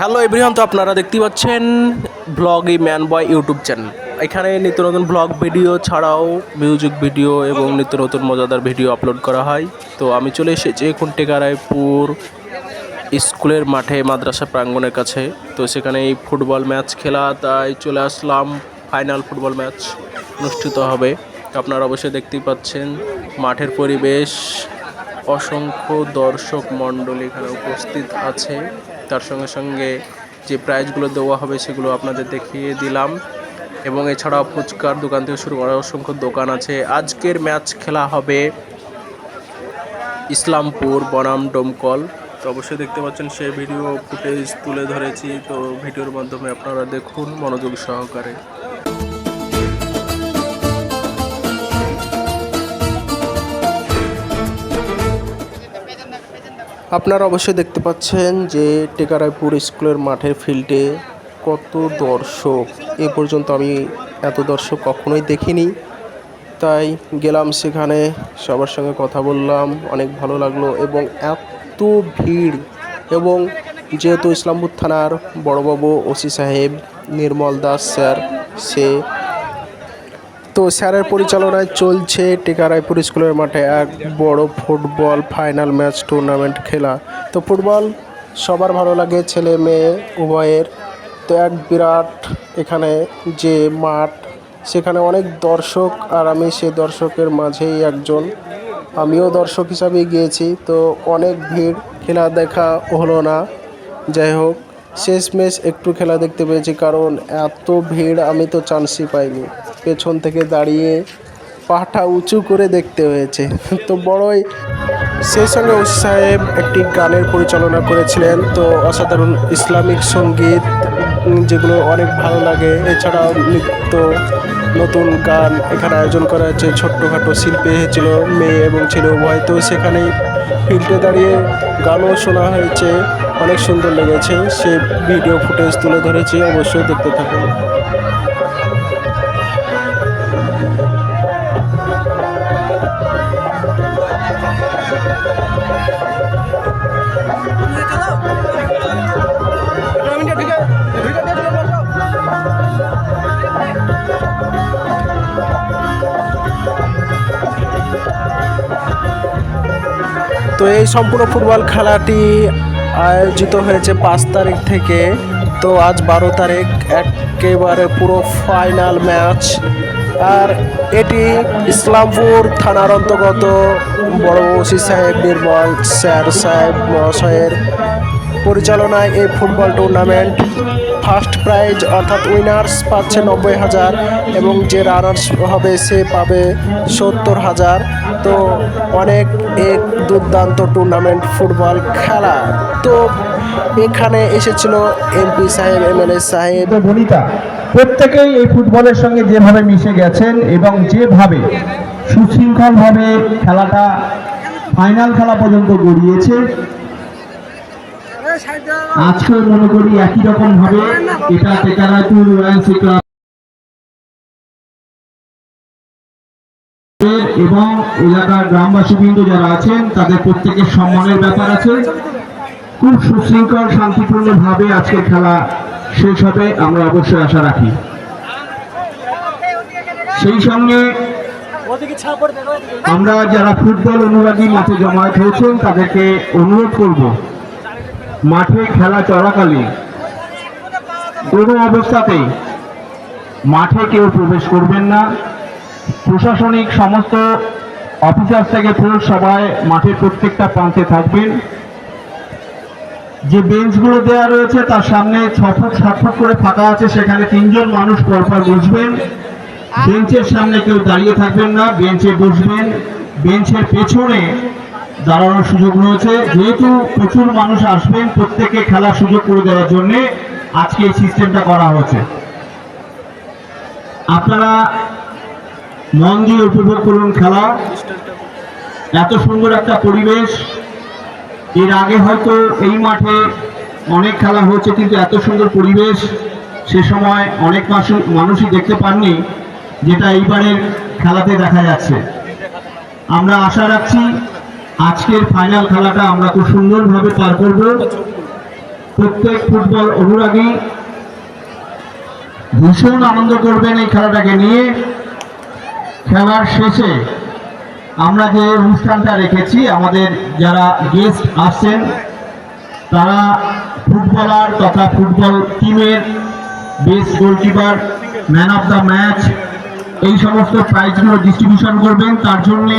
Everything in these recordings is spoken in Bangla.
হ্যালো এভরিওয়ান তো আপনারা দেখতে পাচ্ছেন ব্লগ ই ম্যান বয় ইউটিউব চ্যানেল। এখানে নিত্য নতুন ব্লগ ভিডিও ছাড়াও মিউজিক ভিডিও এবং নিত্য নতুন মজাদার ভিডিও আপলোড করা হয়। তো আমি চলে এসেছি এখন টেকারায়পুর স্কুলের মাঠে মাদ্রাসা প্রাঙ্গণের কাছে। তো সেখানে এই ফুটবল ম্যাচ খেলা, তাই চলে আসলাম। ফাইনাল ফুটবল ম্যাচ অনুষ্ঠিত হবে। তো আপনারা অবশ্যই দেখতেই পাচ্ছেন মাঠের পরিবেশ। অসংখ্য দর্শক মণ্ডলী এখানে উপস্থিত আছে। তার সঙ্গে সঙ্গে যে প্রাইজগুলো দেওয়া হবে সেগুলো আপনাদের দেখিয়ে দিলাম। এবং এছাড়াও ফুচকার দোকান থেকে শুরু করা অসংখ্য দোকান আছে। আজকের ম্যাচ খেলা হবে ইসলামপুর বনাম ডোমকল। তো অবশ্যই দেখতে পাচ্ছেন সে ভিডিও ফুটেজ তুলে ধরেছি। তো ভিডিওর মাধ্যমে আপনারা দেখুন মনোযোগ সহকারে। আপনারা অবশ্যই দেখতে পাচ্ছেন যে টেকারায়পুর স্কুলের মাঠের ফিল্ডে কত দর্শক। এ পর্যন্ত আমি এত দর্শক কখনোই দেখিনি। তাই গেলাম সেখানে, সবার সঙ্গে কথা বললাম, অনেক ভালো লাগল এবং এত ভিড় এবং যেহেতু ইসলামপুর থানার বড়বাবু ওসি সাহেব, নির্মল দাস স্যার, সে তো স্যারের পরিচালনায় চলছে টেকারায়পুর স্কুলের মাঠে এক বড় ফুটবল ফাইনাল ম্যাচ টুর্নামেন্ট খেলা। তো ফুটবল সবার ভালো লাগে, ছেলে মেয়ে উভয়ের। তো এক বিরাট এখানে যে মাঠ, সেখানে অনেক দর্শক আর আমি সে দর্শকের মাঝেই একজন। আমিও দর্শক হিসাবে গিয়েছি, তো অনেক ভিড়, খেলা দেখা হলো না। যাই হোক, শেষমেশ একটু খেলা দেখতে পেয়েছি, কারণ এত ভিড় আমি তো চান্সই পাইনি। পেছন থেকে দাঁড়িয়ে পাটা উঁচু করে দেখতে হয়েছে। তো বড়ই সেই সঙ্গে সাহেব একটি গানের পরিচালনা করেছিলেন। তো অসাধারণ ইসলামিক সংগীত যেগুলো অনেক ভালো লাগে। এছাড়াও নৃত্য নতুন গান এখানে আয়োজন করা হয়েছে। ছোট্টখাটো শিল্পী এসেছিল মেয়ে এবং ছেলে উভয়। তো সেখানেই ফিল্ডে দাঁড়িয়ে গানও শোনা হয়েছে। অনেক সুন্দর লেগেছে। সে ভিডিও ফুটেজ তুলে ধরেছি, অবশ্যই দেখতে থাকুন। এই সম্পূর্ণ ফুটবল খেলাটি আয়োজিত হয়েছে পাঁচ তারিখ থেকে। তো আজ বারো তারিখ, একেবারে পুরো ফাইনাল ম্যাচ। আর এটি ইসলামপুর থানার অন্তর্গত বড় ওসি সাহেব নির্মল স্যার সাহেব মহাশয়ের পরিচালনায় এই ফুটবল টুর্নামেন্ট। ফার্স্ট প্রাইজ অর্থাৎ উইনার্স পাচ্ছে নব্বই হাজার এবং যে রানার্স হবে সে পাবে সত্তর হাজার। তো অনেক এক দুর্দান্ত টুর্নামেন্ট ফুটবল খেলা। তো এখানে এসেছিল এমপি সাহেব, এমএলএ সাহেব। বনিতা, প্রত্যেকেই এই ফুটবলের সঙ্গে যেভাবে মিশে গেছেন এবং যেভাবে সুশৃঙ্খলভাবে খেলাটা ফাইনাল খেলা পর্যন্ত গড়িয়েছে আজকেও মনে করি একই রকম ভাবে এটা ক্লাব এবং এলাকার গ্রামবাসীবৃন্দ যারা আছেন, তাদের প্রত্যেকের সম্মানের ব্যাপার আছে। খুব সুশৃঙ্খল শান্তিপূর্ণ ভাবে আজকের খেলা শেষ হবে, আমরা অবশ্যই আশা রাখি। সেই সঙ্গে আমরা যারা ফুটবল অনুরাগী মাঠে জমায়েত হয়েছেন, তাদেরকে অনুরোধ করব মাঠে খেলা চলাকালীন কোনো অবস্থাতেই মাঠে কেউ প্রবেশ করবেন না। প্রশাসনিক সমস্ত অফিসার থেকে পুরো সবাই মাঠের প্রত্যেকটা প্রান্তে থাকবেন। যে বেঞ্চগুলো দেওয়া রয়েছে তার সামনে ছ ফুট, সাত ফুট করে ফাঁকা আছে, সেখানে তিনজন মানুষ পরপর বসবেন। বেঞ্চের সামনে কেউ দাঁড়িয়ে থাকবেন না, বেঞ্চে বসবেন। বেঞ্চের পেছনে দাঁড়ানোর সুযোগ রয়েছে। যেহেতু প্রচুর মানুষ আসবেন, প্রত্যেকে খেলার সুযোগ করে দেওয়ার জন্য আজকে এই সিস্টেমটা করা হয়েছে। আপনারা মন দিয়ে উপভোগ করুন খেলা। এত সুন্দর একটা পরিবেশ। এর আগে হয়তো এই মাঠে অনেক খেলা হয়েছে, কিন্তু এত সুন্দর পরিবেশ সে সময় অনেক মানুষ- মানুষই দেখতে পাননি, যেটা এইবারের খেলাতে দেখা যাচ্ছে। আমরা আশা রাখছি আজকের ফাইনাল খেলাটা আমরা খুব সুন্দরভাবে পার করব। প্রত্যেক ফুটবল অনুরাগী ভীষণ আনন্দ করবেন এই খেলাটাকে নিয়ে। খেলার শেষে আমরা যে অনুষ্ঠানটা রেখেছি, আমাদের যারা গেস্ট আসছেন, তারা ফুটবলার তথা ফুটবল টিমের best goalkeeper man of the match এই সমস্ত প্রাইজগুলো ডিস্ট্রিবিউশন করবেন তার জন্যে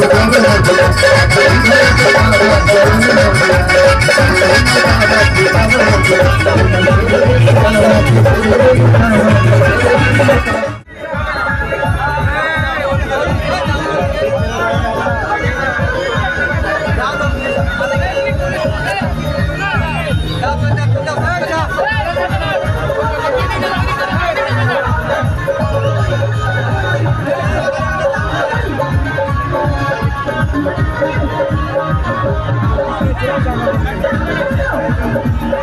তুলে দে পাল তুলে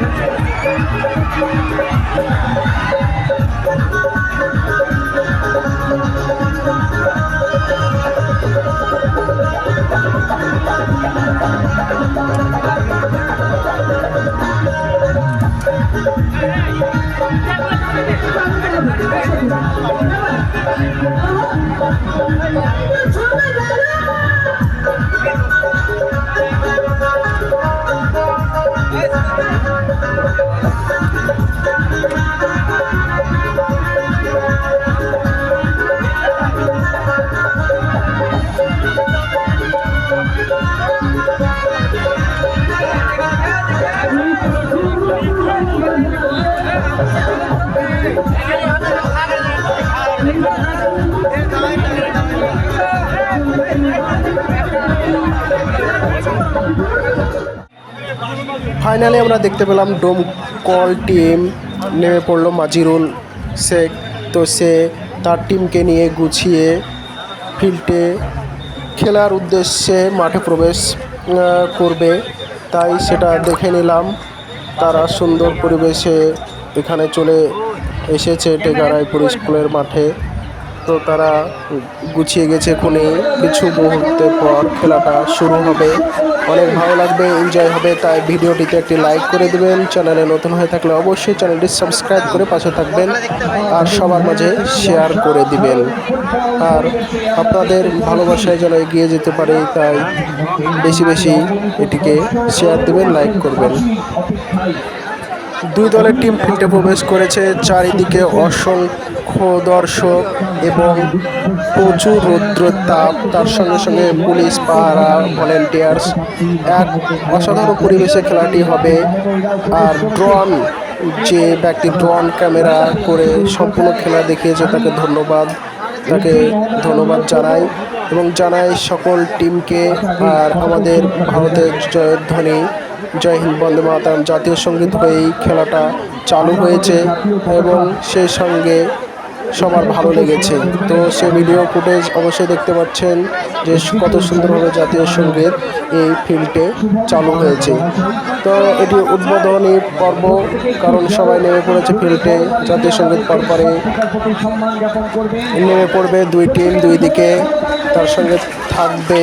ফাইনালে আমরা দেখতে পেলাম ডোম কল টিম। নেমে পড়ল মাজিরুল শেখ। তো সে তার টিমকে নিয়ে গুছিয়ে ফিল্ডে খেলার উদ্দেশ্যে মাঠে প্রবেশ করবে। তাই সেটা দেখে নিলাম। তারা সুন্দর পরিবেশে এখানে চলে এসেছে টেকারাইপুর স্কুলের মাঠে। তো তারা গুছিয়ে গেছে কোনে কিছু মুহূর্তের পর খেলাটা শুরু হবে। অনেক ভালো লাগবে এনজয় হবে। তাই ভিডিওটিতে একটি লাইক করে দেবেন। চ্যানেলে নতুন হয়ে থাকলে অবশ্যই চ্যানেলটি সাবস্ক্রাইব করে পাশে থাকবেন। আর সবার মাঝে শেয়ার করে দিবেন। আর আপনাদের ভালোবাসায় যেন এগিয়ে যেতে পারে, তাই বেশি বেশি এটিকে শেয়ার দেবেন লাইক করবেন। দুই দলের টিম ফিল্ডে প্রবেশ করেছে। চারিদিকে অসংখ্য দর্শক এবং প্রচুর রৌদ্রের তাপ তার সঙ্গে সঙ্গে পুলিশ পাহারা ভলেন্টিয়ার্স এক অসাধারণ পরিবেশে খেলাটি হবে। আর ড্রোন যে ব্যক্তি ড্রোন ক্যামেরা করে সম্পূর্ণ খেলা দেখিয়েছে, তাকে ধন্যবাদ। তাকে ধন্যবাদ জানাই এবং জানাই সকল টিমকে আর আমাদের ভারতের জয়ধ্বনি জয় হিন্দ, বন্দে মাতারাম জাতীয় সংগীত হয়ে এই খেলাটা চালু হয়েছে এবং সেই সঙ্গে সবার ভালো লেগেছে। তো সে ভিডিও ফুটেজ অবশ্যই দেখতে পাচ্ছেন যে কত সুন্দরভাবে জাতীয় সংগীত এই ফিল্ডে চালু হয়েছে। তো এটি উদ্বোধনী পর্ব, কারণ সবাই নেমে পড়েছে ফিল্ডে, জাতীয় সংগীত পরপরে নেমে পড়বে দুই টিম দুই দিকে। তার সঙ্গে থাকবে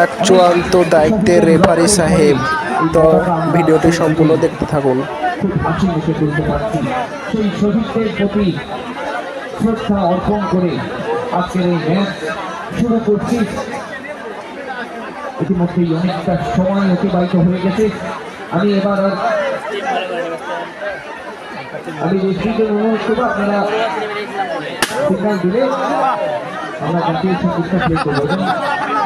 এক চূড়ান্ত দায়িত্বের রেফারি সাহেব। তো ভিডিওটি সম্পূর্ণ দেখতে থাকুন। সেই শহীদদের প্রতি শ্রদ্ধা অর্পণ করে আজকের এই ম্যাচ শুরু করছি। ইতিমধ্যেই অনেকটা সময় অতিবাহিত হয়ে গেছে। আমি এবার অনুরোধ করব আপনারা সিগন্যাল দিলে আমরা জাতীয় প্লে করব।